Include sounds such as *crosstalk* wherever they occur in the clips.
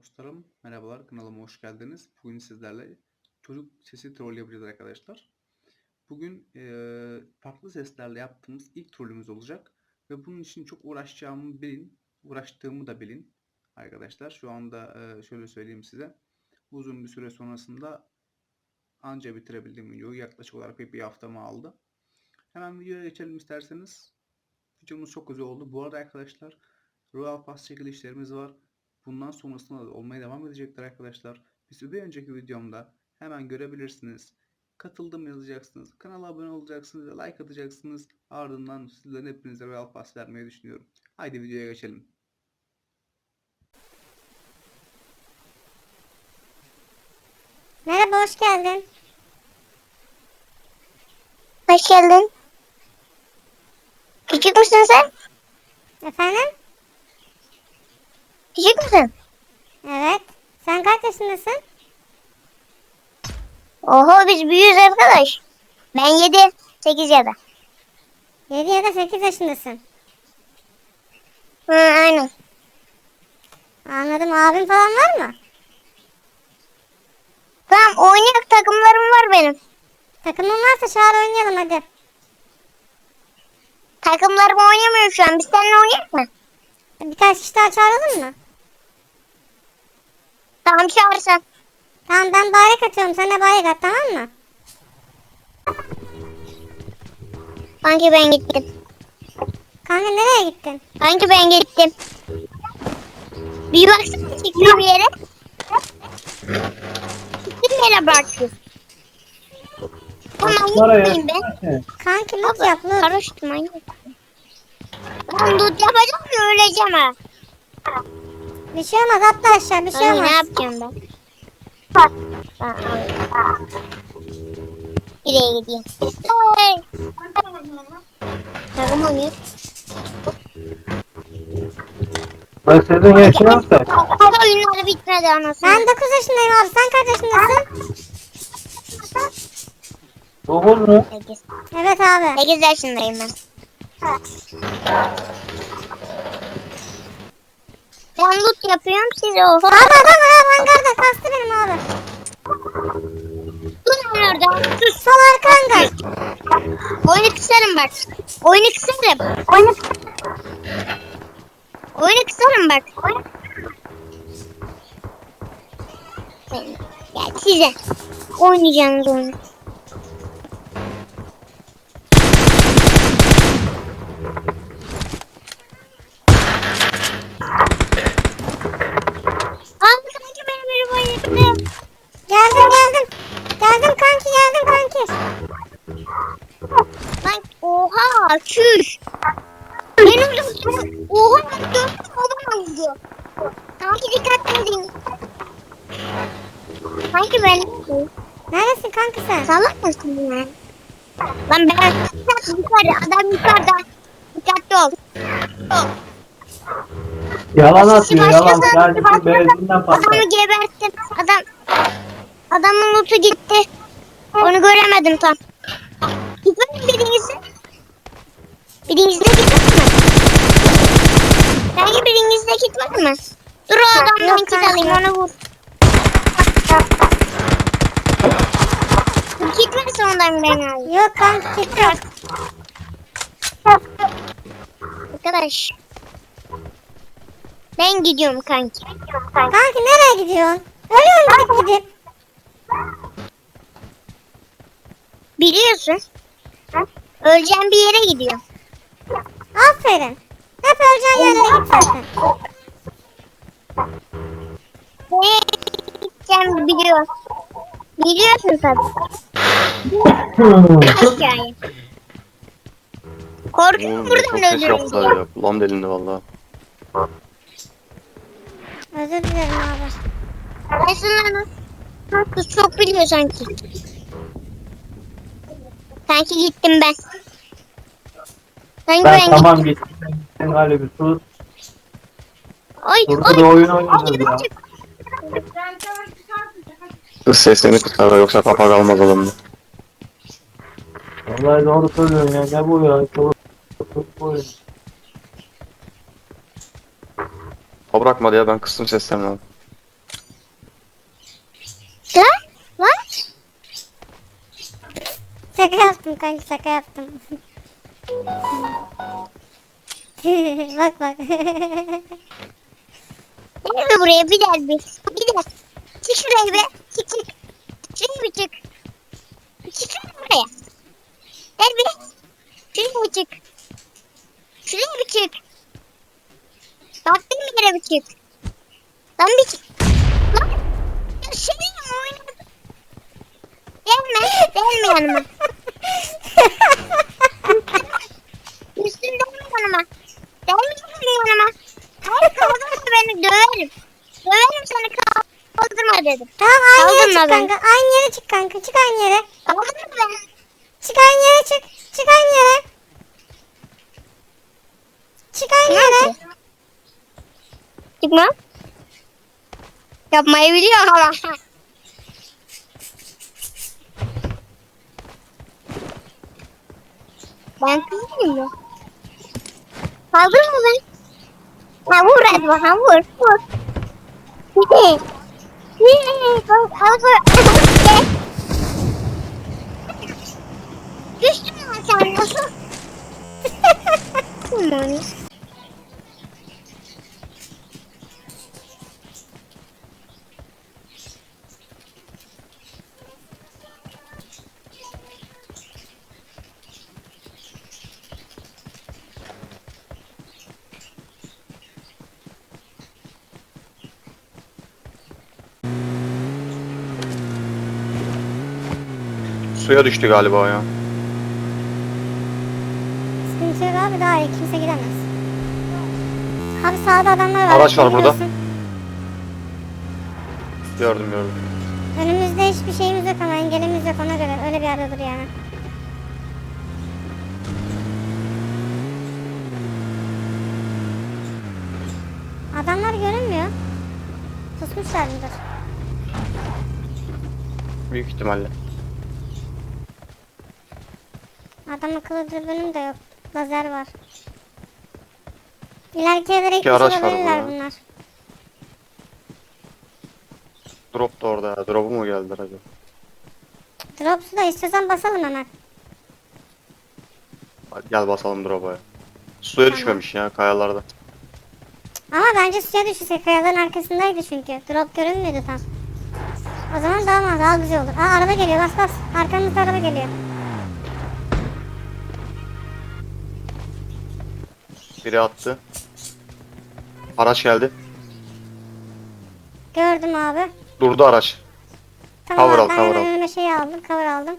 Dostlarım merhabalar kanalıma hoş geldiniz. Bugün sizlerle çocuk sesi troll yapacağız arkadaşlar. Bugün eee, farklı seslerle yaptığımız ilk trollümüz olacak. Ve bunun için çok uğraşacağımı bilin. Uğraştığımı da bilin arkadaşlar. Şu anda eee, şöyle söyleyeyim size. Uzun bir süre sonrasında anca bitirebildim videoyu. Yaklaşık olarak bir haftamı aldı. Hemen videoya geçelim isterseniz. Videomuz çok güzel oldu. Bu arada arkadaşlar Royal Pass çekilişlerimiz var. Bundan sonrasında da olmaya devam edecektir arkadaşlar. Biz bir önceki videomda hemen görebilirsiniz. Katıldım yazacaksınız. Kanala abone olacaksınız ve like atacaksınız. Ardından sizlerin hepinize Royal Pass vermeyi düşünüyorum. Haydi videoya geçelim. Merhaba, hoş geldin. Hoş geldin. Küçük müsün sen? Efendim? Küçük müsün? Evet. Sen kaç yaşındasın? Oho biz büyüğüz arkadaş. Ben 7, 8 ya da. 7 ya da 8 yaşındasın. Hı aynen. Anladım. Abin falan var mı? Tamam oynayak takımlarım var benim. Takımın varsa çağır oynayalım hadi. Takımlarım oynamıyor şu an. Biz seninle oynayak mı? Birkaç kişi daha çağıralım mı? Tamam çağırsan. Tamam ben bayrak atıyorum. Sen de bayrak at tamam mı? Sanki ben gittim. Kanka nereye gittin? Sanki ben gittim. Bir baksana çıkıyor bir yere. Çıktım yere bırakıyor. Tamam gitmeyeyim ben. Kanki loot yap loot. Karıştım aynı. Ben dut yapacağım mı öleceğim ha. Bir şey olmaz atla aşağı bir şey Ay, ne olmaz. yapacağım ben? Ben Nereye gideyim? Hey! Takım oynuyor. Ben senin yaşın? Hava oyunları bitmedi anasını. Ben 9 yaşındayım abi. Sen kaç yaşındasın? Dokuz mu? 8. Evet abi. 8 yaşındayım ben. Ben loot yapıyorum siz o. Adam var abi hangarda. Kastı benim abi. Dur orada. Sus. Sol arka hangar. Oyunu kısarım bak. Oyunu kısarım. Oyunu Oyunu kısarım bak. Ya size. Oynayacağınız oyunu. Abi kanki benim arabayı yıktım. Geldim geldim. Geldim kanki geldim kanki. Lan oha çüş. Benim de oha dört adam oldu. Sanki dikkatli edin. Sanki ben Neredesin kanka sen? salak mısın lan? Lan ben yukarı adam yukarıda. Dikkatli ol. Yalan atıyor yalan. başkası. benzinden patlar. Adamı geberttim. Adam adamın lootu gitti. Onu göremedim tam. Gitmedi mi birincisi? Birincisine gitmedi mi? Sanki birincisine gitmedi mi? Dur o kit kanka. alayım onu vur. Gitmedi ondan ben alayım. Yok kanka yok. Arkadaş. Ben gidiyorum kanki. Kanki nereye gidiyorsun? Ölüyorum gidip gidip. Biliyorsun. Öleceğim bir yere gidiyorum. Aferin. Hep öleceğin yerlere git zaten. Nereye gideceğim biliyorum. Biliyorsun tabii. *laughs* Hikaye. Korkuyorum Oğlum çok buradan ses öldürürüm yaptılar ya. Kulağım delindi valla. Özür dilerim abi. O? Kız çok biliyor sanki. Sanki gittim ben. Sanki ben, Ben tamam gittim. Ben gittim galiba sus. Ay Burada ay. da oyun oynuyoruz ya. Kız sesini kısar yoksa kafa kalmaz adamda. Vallahi doğru söylüyorsun ya. Ne bu ya? Çok, çok bu oyun. O bırakmadı ya ben kıstım seslerini. Lan lan. Şaka yaptım kanka şaka yaptım. *laughs* bak bak. Gel buraya bir gel bir. Bir gel. Çık şuraya bir. Çık çık. Şuraya bir çık. Çık buraya. Gel bir. Şuraya bir çık. Şuraya bir çık. Baktın mı yere bir çık. Çık. Lan. Ya senin oyunu. Gelme. Gelme yanıma. *laughs* Üstün gelme yanıma. Gelme yanıma. Hayır kaldırma beni döverim. Döverim seni kaldırma dedim. tamam aynı yere çık beni. kanka. Aynı yere çık kanka. Çık aynı yere. Kaldırma beni. Çık aynı yere çık. Çık aynı yere. Çık aynı yere. Çıkma. Yapmayı biliyor ama. Ben kızım mı? Kaldırma beni. Ha vur hadi bakalım vur. Vur. Kaldır. Düştün mü sen nasıl? Aman. Suya düştü galiba ya. Sıkıntı yok abi daha iyi kimse gidemez. Abi sağda adamlar var. Araç var burada. biliyorsun. Gördüm gördüm. Önümüzde hiçbir şeyimiz yok ama engelimiz yok ona göre. Öyle bir yerde dur yani. Adamlar görünmüyor. Susmuşlar mıdır? Büyük ihtimalle. Adam akıllı dürbünüm de yok. Lazer var. İleriki evlere İki gitmiş araç var olabilirler burada. bunlar. Drop da orada ya. Drop'u mu geldiler acaba? Drops'u da istiyorsan basalım hemen. Hadi gel basalım drop'a ya. Suya düşmemiş ya kayalarda. Ama bence suya düşürse kayaların arkasındaydı çünkü. Drop görünmüyordu tam. O zaman daha mı daha güzel olur. Aa araba geliyor bas bas. Arkamızda araba geliyor. Biri attı. Araç geldi. Gördüm abi. Durdu araç. Tamam Cover abi, al, ben cover hemen al. önüme şey aldım. Cover aldım.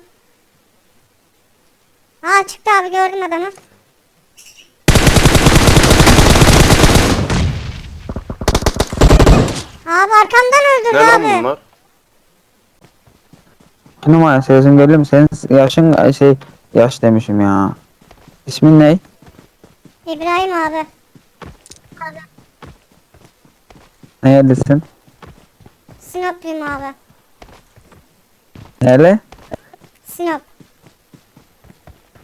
Aa çıktı abi gördüm adamı. Abi arkamdan öldürdü Ne lan abi. bunlar? Numara sesim geliyor mu? Senin yaşın şey yaş demişim ya. İsmin ne? İbrahim abi. Neredesin? Sinopluyum abi. Nerede? Sinop.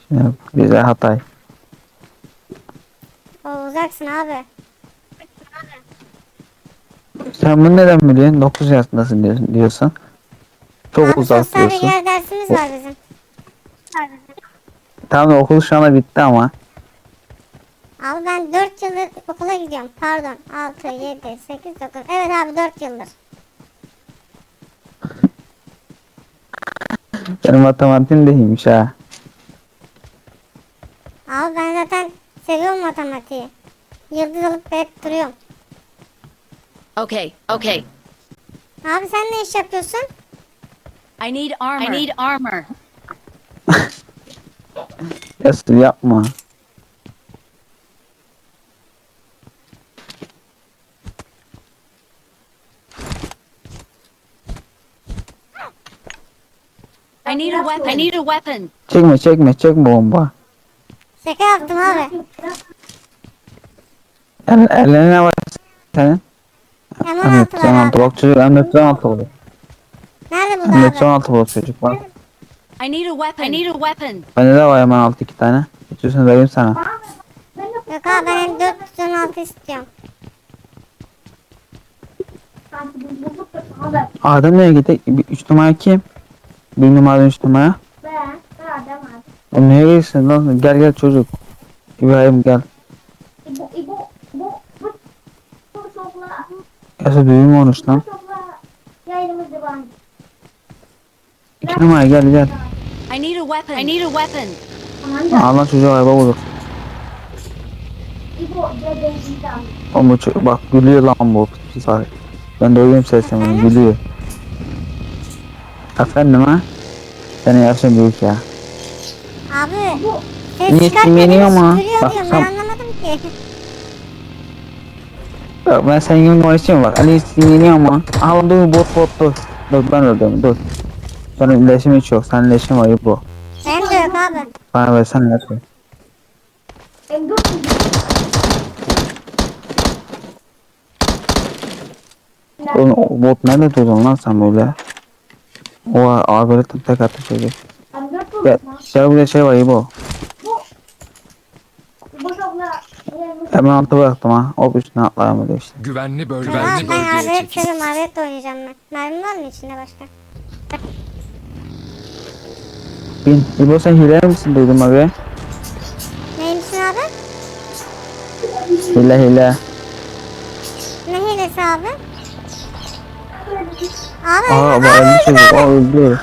Şimdi bize Hatay. O uzaksın abi. Sen bunu neden biliyorsun? 9 yaşındasın diyorsun. Çok abi uzak sosyal diyorsun. bilgiler dersimiz var bizim. Tamam okul şu anda bitti ama. Abi ben 4 yıldır okula gidiyorum. Pardon. 6, 7, 8, 9. Evet abi 4 yıldır. Benim matematiğim de iyiymiş ha. Abi ben zaten seviyorum matematiği. Yıldız alıp hep duruyorum. Okay, okay. Abi sen ne iş yapıyorsun? I need armor. I need armor. *laughs* Yasır yapma. I need a weapon. I need a weapon. Çekme çekme çekme bomba. Şaka yaptım abi. El, eline ne var senin? M16 Evet, 16 abi. bak çocuk M16 oldu. Nerede bu da abi? M16 oldu çocuk bak. I need a weapon. I need a weapon. Bende de var M16 iki tane. İstiyorsan vereyim sana. Yok abi ben 416 istiyorum. Adem nereye gitti? 3 numara kim? Bir numara 3 numara. O neye geçsin lan? Gel gel çocuk. İbrahim gel. Yasa düğün konuş lan. İki numara gel gel. I need a weapon. I need a weapon. Allah çocuğa araba bulur. Oğlum bu çocuk bak gülüyor lan bu sahi. Ben de oyum sesimi gülüyor. Efendim ha? Senin yaşın büyük ya. Abi. Ses Niye çıkartma sinirleniyor beni ama? süpürüyor Bak, diyorum sen- ben anlamadım ki. Bak ben senin gibi konuşuyorum bak. Ali sinirleniyor ama. Aha dur bot bot dur. Dur ben öldüm dur. Senin iletişim hiç yok. Senin iletişim ayıp bu. Benim de yok abi. Bana versen iletişim. Oğlum bot nerede durdun lan sen böyle? O abi tek tek attı çocuk. Gel, gel burada şey var İbo. Hemen altı bıraktım ha. O üstüne atlayamadı işte. Güvenli bölge. Tamam Güvenli ben bölgeye arbalet çekil. çözüm oynayacağım ben. Mermi var mı içinde başka? Bin. İbo sen hile misin duydum abi? Neymişsin abi? Hile hile. Ne hilesi abi? Abi Aa bu öldü çocuk. Öldü.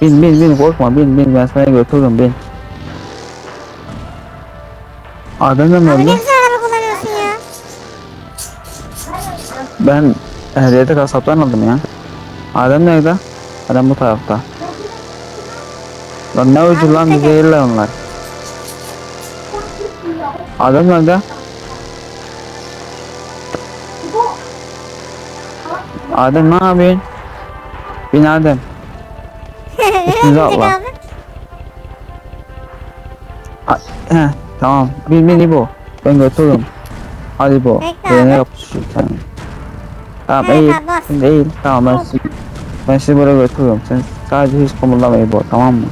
Bin bin bin korkma bin bin ben sana götürürüm bin. Adem de mi abi ne öldü? güzel araba kullanıyorsun ya. Ben ehliyete kasaptan aldım ya. Adem nerede? Adem bu tarafta. Lan ne öcü lan bize yerler onlar. Adem nerede? Adem ne yapıyorsun? Bin Adem. *laughs* Üstünüze atla. A- He tamam. Bin bin İbo. Ben götürürüm. Hadi İbo. Abi. yapışır sen. Tamam eğil. Şimdi eğil. Tamam ben sizi, ben sizi buraya götürüyorum. Sen sadece hiç kımıldama İbo tamam mı?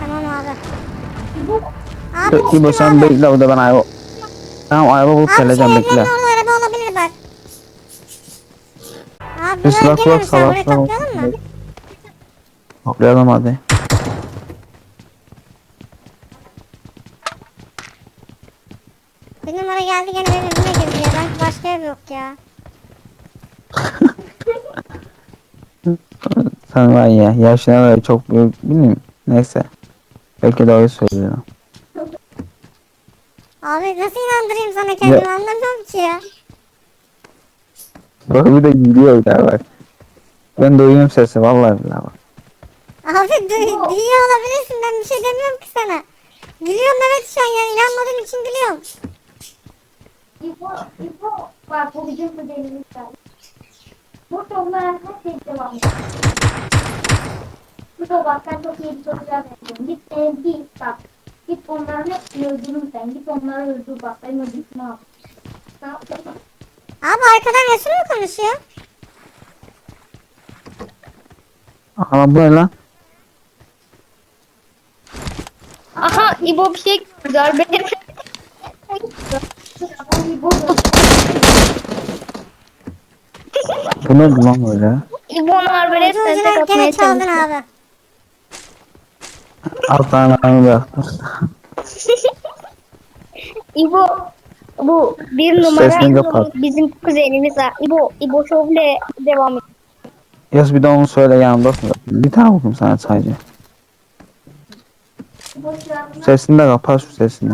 Tamam abi. Abi İbo sen bekle orada ben araba... Tamam araba bulup Abi şey geleceğim evlerin bekle. orada araba olabilir bak. Bir buraya silah kulak gelmemişler burayı salak toplayalım mı? Toplayalım hadi. Bir numara geldi gene benim önüme girdi ya. Belki başka ev yok ya. *laughs* Sen var ya yaşına göre çok büyük bilmiyorum. Neyse. Belki doğru söylüyorum. Abi nasıl inandırayım sana kendimi anlamıyorum ki ya. Bak bir de gidiyor ya bak. Ben duyuyorum sesi vallahi billahi bak. Abi du- duyuyor olabilirsin ben bir şey demiyorum ki sana. Gülüyorum evet şu an yani inanmadığım için gülüyorum. İbo, İbo, bak bu bizim modelimiz var. Bu tonlar her şey devam ediyor. Bu da bak sen çok iyi bir çocuğa benziyorsun. Git e, git bak. Git onların hepsini öldürün sen. Git onları öldür bak. Ben abi. Tamam mı? Abi arkadan Resul mu konuşuyor? Ama bu ne lan? Aha İbo bir şey güzel benim. Bu ne lan böyle? İbo'nun arbelet Ucu sende ucuna kapmaya gene çaldın çalışıyor. abi. Alt tane mermi bıraktım. İbo bu bir numara Sesini kapat. bizim kuzenimiz ha. İbo, İbo şovle devam et. Yaz bir de onu söyle yanındasın. Bir tane bakayım sana sadece. İbo Sesini de kapat şu sesini.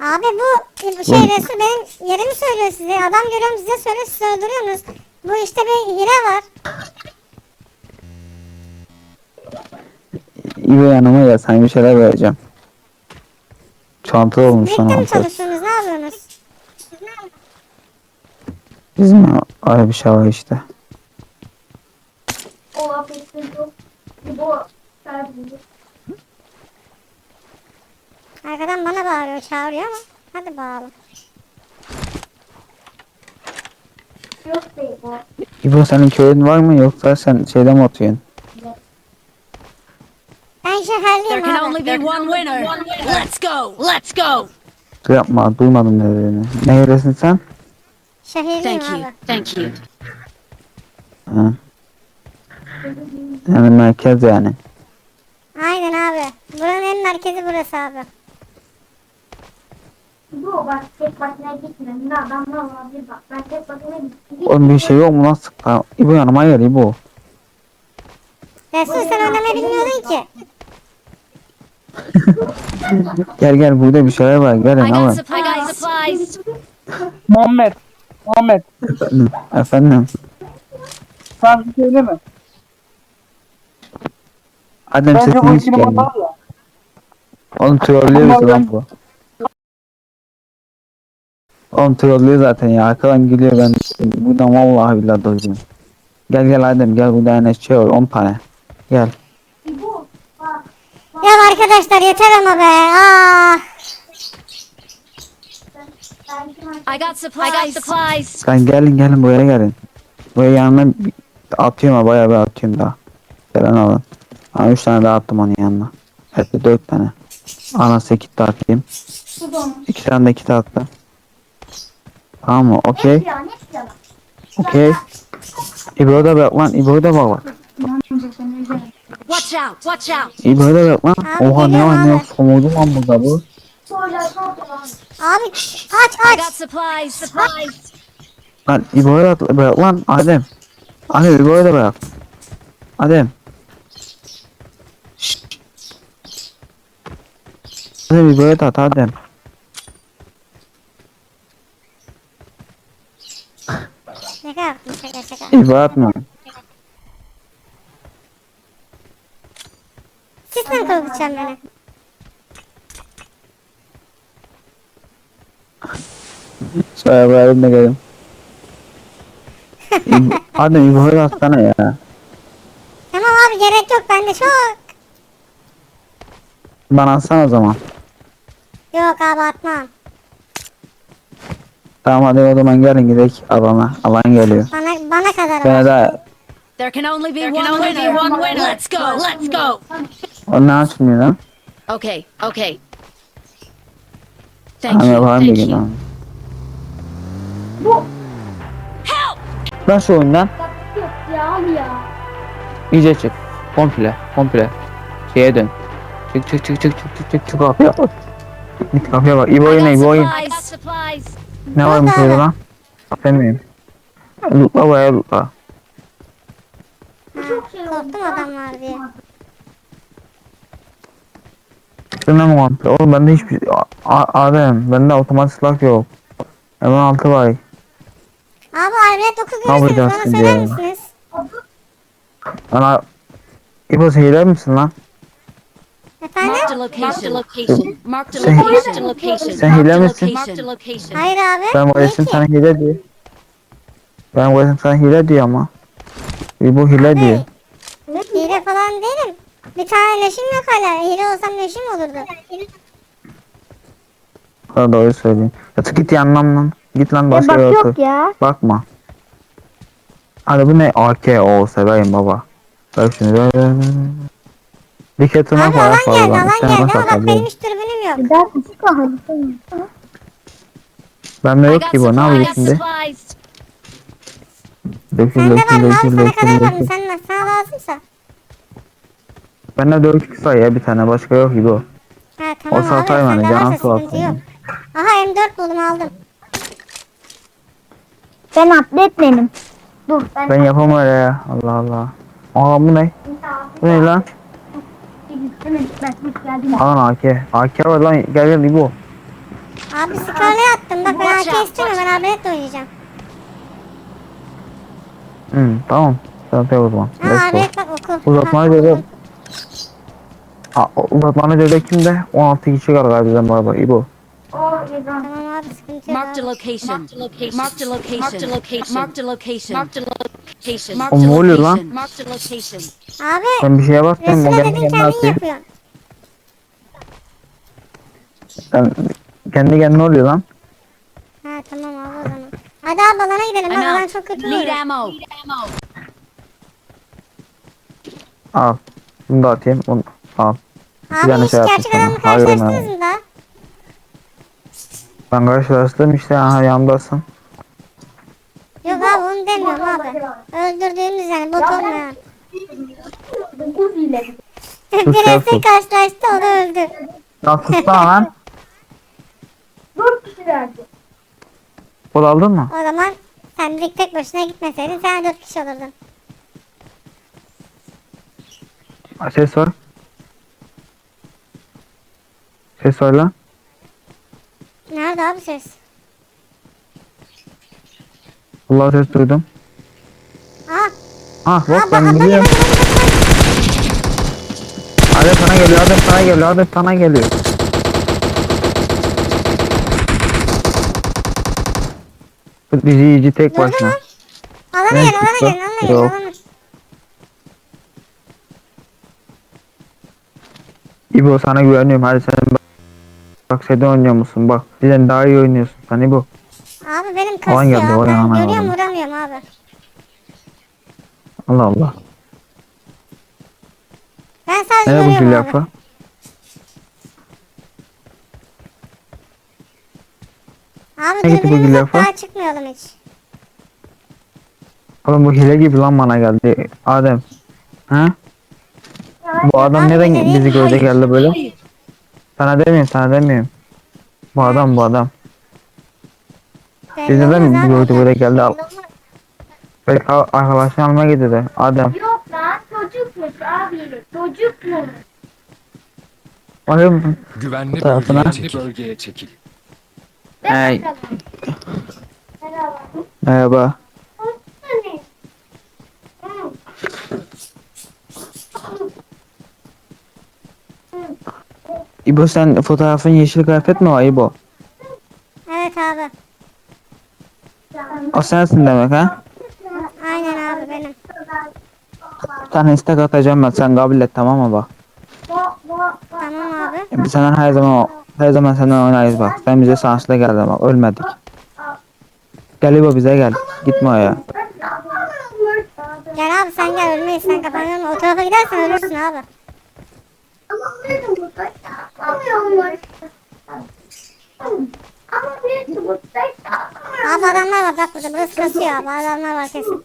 Abi bu bu şey Resul benim yerimi söylüyor size. Adam görüyorum size söylüyor siz öldürüyorsunuz. Bu işte bir hile var. İyi yanıma ya sana bir şeyler vereceğim. Çanta olmuş Birlikte sana. mi çalışıyorsunuz ne yapıyorsunuz? Bizim öyle bir şey var işte. o afetin çok. İbo, sen Arkadan bana bağırıyor çağırıyor ama. Hadi bağırın. yok da İbo. İbo senin köyün var mı yoksa sen şeyde mi oturuyorsun? There can abi. only be one winner. Let's go. Let's go. Yapma duymadım ne dediğini. Neredesin sen? Şehirliyim Thank abi. you. Thank you. Hı. Yani merkez yani. Aynen abi. Buranın en merkezi burası abi. Bu bak tek başına gitme. Ne adamlar olabilir bak. Ben tek başına gittim. Oğlum bir şey yok mu lan sıkta? İbo yanıma gel İbo. Resul sen oynamayı bilmiyordun ki. *laughs* Gel gel burada bir şeyler var. Gelin I got alın. supplies. I got supplies. Muhammed. Muhammed. Efendim. Efendim. Sen bir söyleme. Adem Bence bu hiç ikili gelmiyor. batar ya. Oğlum trollüyor bizi lan bu. Oğlum trollüyor zaten ya. Arkadan geliyor ben. Buradan vallahi billahi dojuyum. Gel gel Adem gel burada yine şey var 10 tane. Gel. Ya arkadaşlar yeter ama be. Aa. I got supplies. I got supplies. Sen gelin gelin buraya gelin. Buraya yanına bir- atıyorum ha bayağı bir atıyorum daha. Gelen alın. Ha 3 tane daha attım onun yanına. Evet 4 tane. Ana 8 de atayım. 2 tane de 2 de attım. Tamam mı? Okey. Ya ne yalan. Okey. İbo'ya da bak lan. İbo'ya da bak bak. Watch out. Watch out. Da bak lan. Abi Oha ne geliyorum var ne abi. yok. Somurdu lan burada bu. Abi aç I aç. got supplies. Supplies. Lan İbo'ya da bak lan Adem. Adem İbo'ya da bak. Adem. Şşt. Adem İbo'ya da at Adem. Şaka yaptım şaka şaka. İbo atma. Sistem korkutacağım beni. Sonra da gelin. İbo- Adem İbo'ya da atsana ya. Tamam abi gerek yok bende çok. Bana atsana o zaman. Yok abi atmam. Tamam hadi o zaman gelin gidelim alana. Alan geliyor. Bana bana kadar Ben de There can only be. One winner. Let's go. Let's go. O ne açmıyor lan? Okay. Okay. Thank you. Thank you. lan. Nasıl oyundan? Yok ya al ya. İyice çık. Komple. Komple. Şeye dön. Çık çık çık çık çık çık çık çık kapıya bak. Git kapıya bak. İbo I oyna got İbo oyun. supplies. I got supplies. Ne varmış Orada. orada lan? Efendim. Lutla baya lutla. Ha, korktum adam var diye. Mı komple? Oğlum bende hiçbir... A- Adem bende otomatik silah yok. Hemen altı var. Abi oku Ne görürseniz bana söyler misiniz? Ana... İbo seyirler misin lan? Efendim? Marked a location. location. Marked a Sen- location. location. sen hile misin? location. Marked a location. Hayır abi. Ben bu niye resim ki? sana hile diyor. Ben bu resim sana hile diyor ama. İbo hile diyor. Hile falan değilim. Bir tane leşim yok hala. Hile olsam leşim olurdu. Sana doğru söyleyeyim. Ya çık git yandan lan. Git lan başka bak yere yok otur. ya. Bakma. Hadi bu ne? AK o severim baba. Bak şimdi. Ver, ver, ver, ver. Bir Abi koyar alan geldi fazla. alan tane geldi nasıl ama bak benim hiç dürbünüm yok. Bir daha küçük o hadi. Bende I yok got ki bu. Ne supplies. got şimdi? supplies. Dökül Sende var dökül dökül sana kadar dökül. Sen, sana lazımsa. Bende 4 sayı ya bir tane. Başka yok gibi o. Ha tamam O hani. sende Canan varsa sıkıntı satayım. yok. Aha M4 buldum aldım. Ben atlet benim. Dur ben Ben yapamam öyle ya. Allah Allah. Aa bu ne? Bu ne lan? Alan AK. AK var lan. Gel gel İbo. Abi skalaya attım bak ben AK out, istiyorum ben arbaletle oynayacağım. Hı, tamam. Yok o zaman. Ha Let's go. arbalet bak oku. Uzatmaya Ha, göre oku. Aa, uzatmana göre kimde? 16 kişi var galiba bu araba. İbo. Tamam abi sıkıntı yok. Marked a abi. location. Marked a location. Marked a location. Marked a location. Marked a location. Marked a location. O ne oluyor lan? Marked a location. Abi Ben bir şeye bakmıyorum. Ben Resul'e kendi dedin kendine kendin atıyor. yapıyorsun. Ben kendi kendine oluyor lan. Ha tamam abi o zaman. Hadi abi alana gidelim bak alan çok kötü Need oluyor. ammo. Al. Bunu da atayım. Bunu al. Abi tane hiç şey gerçek adamla karşılaştınız mı daha? Ben karşılaştım işte. Aha yanımdasın. Yok abi onu demiyorum abi. Öldürdüğümüz yani bot olmayan. 9 ile. Birisi karşılaştı o da öldü. Ya sus lan *laughs* lan. 4 kişi verdi. Kol aldın mı? O zaman sen direkt tek başına gitmeseydin sen dört kişi olurdun. Ses var. Ses var lan. Nerede abi ses? Allah ses duydum. Aa, Ah bak aa ben bak biliyorum. Adem sana geliyor, Adem sana geliyor, Adem sana geliyor. Bu dizi yiyici tek Gördün başına. mü? Alana Evet, gel alana gel alana gel Yok. alana. İbo sana güveniyorum. Hadi sen bak, sen de oynuyor musun? Bak bizden daha iyi oynuyorsun sen İbo. Abi benim Alan kasıyor geldi, abi. oraya Ben görüyorum vuramıyorum abi. Allah Allah. Ben sadece Ne bu görüyorum abi. yapı? Abi Ne gitti bu yok lafı? daha çıkmayalım hiç. Oğlum bu hile gibi lan bana geldi. Adem. Ha? Bu adam Abi neden hile bizi gördü geldi böyle? Sana demiyorum sana demiyorum. Bu adam bu adam. Biz neden abi. gördü böyle geldi? Al. Belki arkadaşını almaya gitti. Adem. Yok lan çocukmuş abi. Çocukmuş. Bakayım. Güvenli Tarafına. bölgeye çekil. bölgeye çekil. Hey. Merhaba. Merhaba. İbo sen fotoğrafın yeşil kıyafet mi var İbo? Evet abi. O sensin demek ha? Aynen abi benim. Bir tane istek atacağım ben sen kabul et tamam mı bak. Tamam abi. Biz senden her zaman her zaman senden oynarız bak. Sen bize şanslı geldin bak ölmedik. Gel İbo bize gel. Gitme oraya. Gel abi sen gel ölmeyiz sen kafanı yorma. O tarafa gidersen ölürsün abi. Ama benim burada yapamıyorum. Ama benim burada Abi adamlar var bak burada. Burası kasıyor abi. Adamlar var kesin.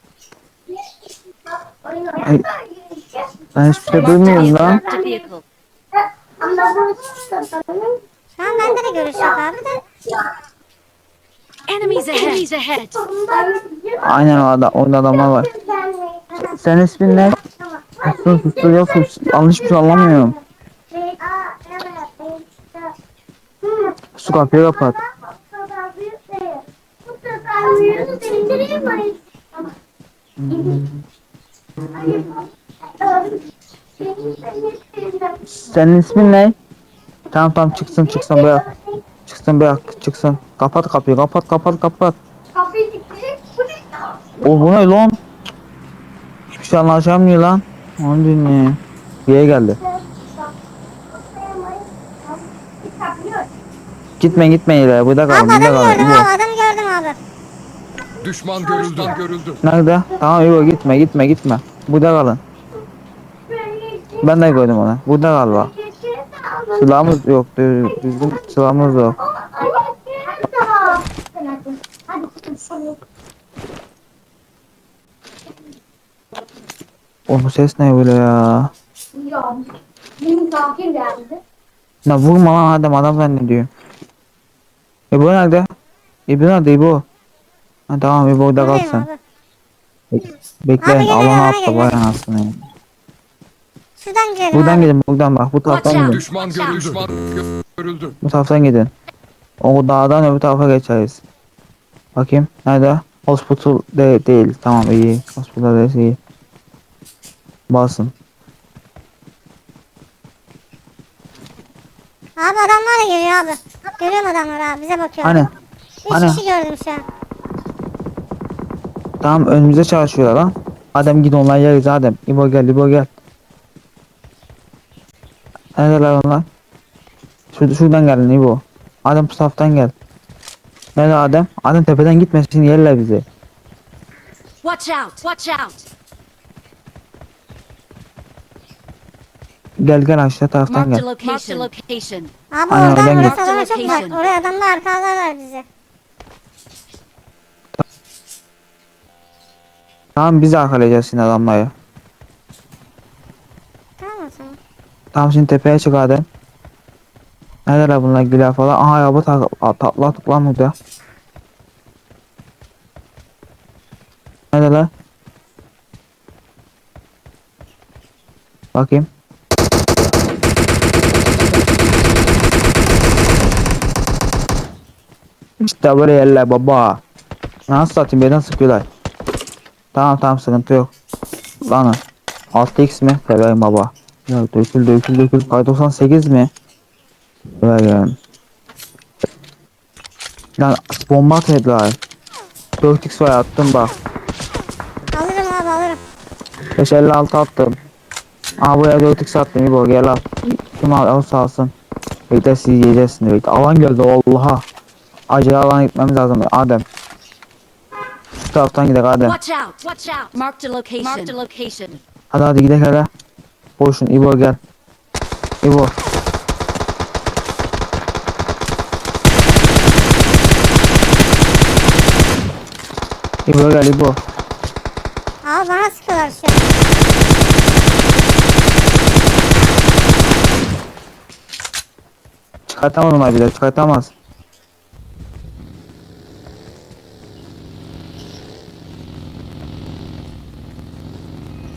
Ay, ben hiçbir şey duymuyorum lan. Şu an bende de görüş yok abi de. Enemies ahead. Ahead. Aynen o adam, orada adamlar var. Senin ismin ne? Sus sus sus yok sus. Yanlış bir şey anlamıyorum. Su kapıyı kapat. Senin ismin ne? Tamam tamam çıksın çıksın bırak. Çıksın bırak çıksın. Kapat kapıyı kapat kapat kapat. O bu ne lan? Hiçbir şey anlaşamıyor lan. Onu dinle. Buraya geldi. Gitme gitme ileri burada Abi kalın burada adamı kalın. gördüm İbo. abi adamı gördüm abi. Düşman görüldü. görüldü. Nerede? Tamam İbo gitme gitme gitme. Burada kalın. Ben de gördüm onu. Burada kal bak. Silahımız yok. düz- Düzgün silahımız yok. O bu ses ne böyle ya? Ya benim takip geldi. Ne vurma lan adam adam zannediyor. İbo nerede? İbo nerede İbo? Ha, tamam İbo burada Buradayım kalsın. abi. Bekleyin Abi alana abi atla geliyor. vay anasını. ya. Şuradan girelim Buradan abi. gidin buradan bak bu taraftan gidin. Düşman görüldü. Düşman gö- görüldü. Bu taraftan gidin. O dağdan öbür tarafa geçeriz. Bakayım nerede? Hospital de değil. Tamam iyi. Hospital değil iyi. Basın. Abi adamlar da geliyor abi. Görüyorum adamları abi bize bakıyor. Hani? Üç Hani? kişi gördüm şu an. Tamam önümüze çalışıyorlar lan. Adem git onlar yeriz Adem. İbo gel İbo gel. Neredeler onlar? Şur şuradan gelin İbo. Adem bu taraftan gel. Nerede Adem? Adem tepeden gitmesin yerler bizi. Watch out. Watch out. Gel gel aşağı taraftan Marked a gel. location. Abi Aynen, oradan oradan burası gel. adama çok bak. Oraya adamlar arkalarlar bizi. Tamam biz arkalayacağız şimdi adamları. Tamam o zaman. Tamam şimdi tepeye çık hadi. Neredeler bunlar güler falan. Aha ya bu tak tatlı atıp lan burada. Neredeler? Bakayım. İşte böyle yerler baba. Nasıl satayım beden sıkıyorlar. Tamam tamam sıkıntı yok. Lan 6x mi? Severim baba. Ya dökül dökül dökül. Kay 98 mi? Severim. Lan bomba atıyorlar. 4x var attım bak. Alırım abi alırım. 556 attım. Aa buraya 4x attım İbo gel al. Kim al al sağ olsun. Bekle siz yiyeceksiniz bekle. Alan geldi Allah'a. Acele alana gitmemiz lazım Adem. Şu taraftan gidelim Adem. Watch out! Watch out! Marked a location. Marked a location. Hadi hadi gidelim hele. Boşun İbo gel. İbo. İbo gel İbo. Abi bana sıkıyorlar şu an. Çıkartamaz onlar bir de çıkartamaz.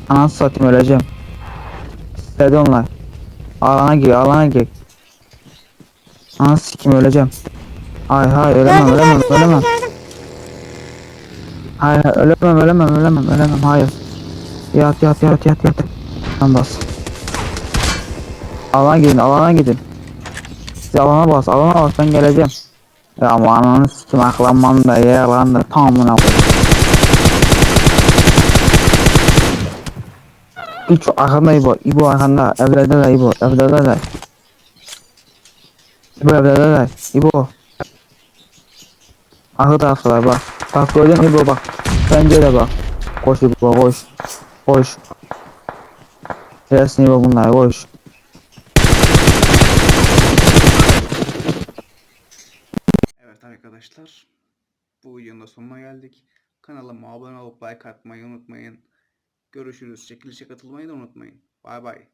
Anasını satayım öleceğim. İstedi onlar. Alana gir alana gir. Anasını sikeyim öleceğim. Hayır hayır ölemem Gördüm ölemem gördüm ölemem. gördüm gördüm. Hayır hayır ölemem ölemem ölemem ölemem hayır. Yat yat yat yat yat. Lan bas. Alana gidin alana gidin. Siz alana bas alana bas ben geleceğim. Ya ama ananı sikim aklanmam da ya lan da tamamına koy. Hiç arkanda İbo, İbo arkanda, evlerdeler İbo, evlerdeler. İbo evlerdeler, İbo. Arka taraftalar bak. Bak gördün İbo bak. Pencere bak. Koş İbo koş. Koş. Gelsin İbo bunlar koş. Evet arkadaşlar. Bu videonun da sonuna geldik. Kanalıma abone olup like atmayı unutmayın. Görüşürüz. Çekilişe katılmayı da unutmayın. Bay bay.